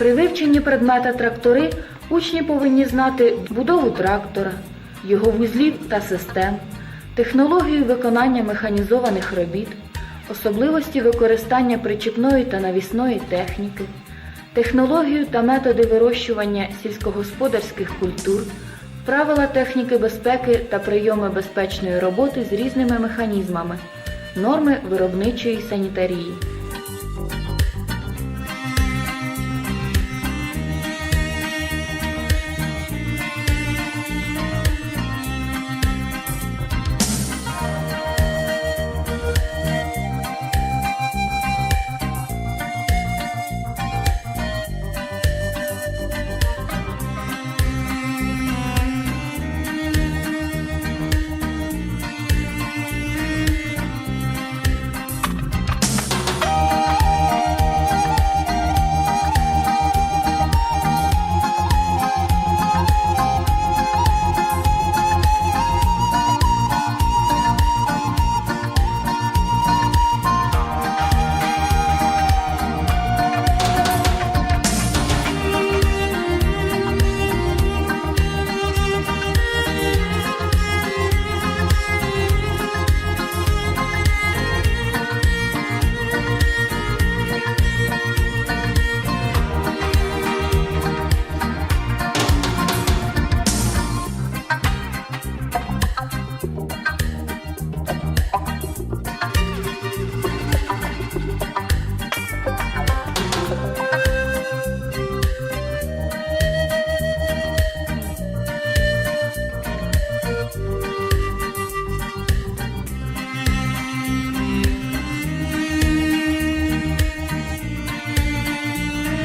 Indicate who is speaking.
Speaker 1: При вивченні предмета трактори учні повинні знати будову трактора, його вузлів та систем, технологію виконання механізованих робіт, особливості використання причіпної та навісної техніки, технологію та методи вирощування сільськогосподарських культур, правила техніки безпеки та прийоми безпечної роботи з різними механізмами, норми виробничої санітарії.